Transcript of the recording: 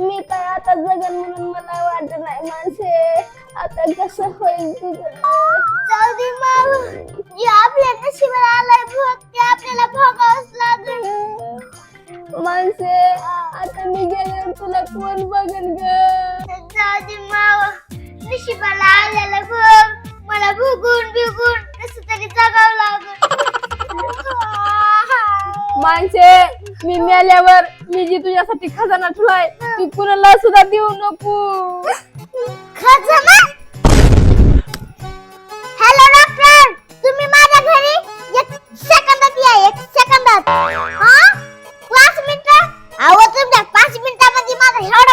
मी काय आता जगन म्हणून मला वाटत नाही माणसे. आता कसं होईल आपल्या आलाय ते आपल्याला लागेल. माणसे आता मी गेले तुला कोण बघन ग? जाऊ दे मावा. नशिबाला माणसे मी मेल्यावर मी जी तुझ्यासाठी खजाना ठेवलाय ती कुणाला सुद्धा देऊ नको. खजाना? हॅलो डॉक्टर तुम्ही माझ्या घरी एक सेकंदात या एक सेकंदात. हा? पाच मिनिटं? अहो तुमच्या पाच मिनिटामध्ये माझा एवढा